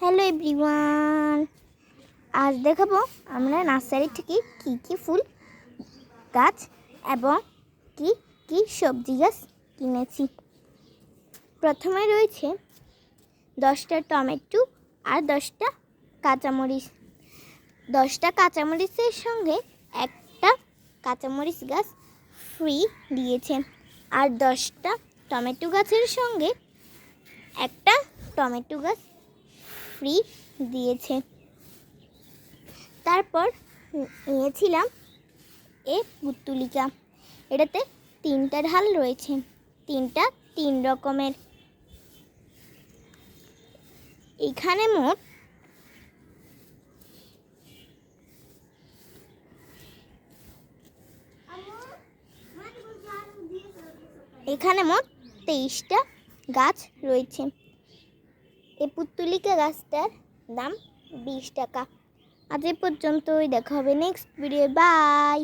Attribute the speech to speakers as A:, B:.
A: Hello everyone আজ দেখাবো আমরা নার্সারি থেকে কি কি ফুল, গাছ এবং কি কি সবজি গাছ কিনেছি। প্রথমে রয়েছে দশটা টমেটো আর দশটা কাঁচামরিচ। দশটা কাঁচামরিচের সঙ্গে একটা কাঁচামরিচ গাছ ফ্রি দিয়েছে। আর দশটা টমেটো গাছের সঙ্গে একটা টমেটো গাছ ফ্রি দিয়েছে। তারপর নিয়েছিলাম এ পুতুলিকা এটাতে তিনটা ঢাল রয়েছে, তিনটা তিন রকমের। এখানে মোট এখানে মোট তেইশটা গাছ রয়েছে। এই পুতুলিকা গাছটার দাম বিশ টাকা। আজ এ পর্যন্তই দেখা হবে নেক্সট ভিডিও বাই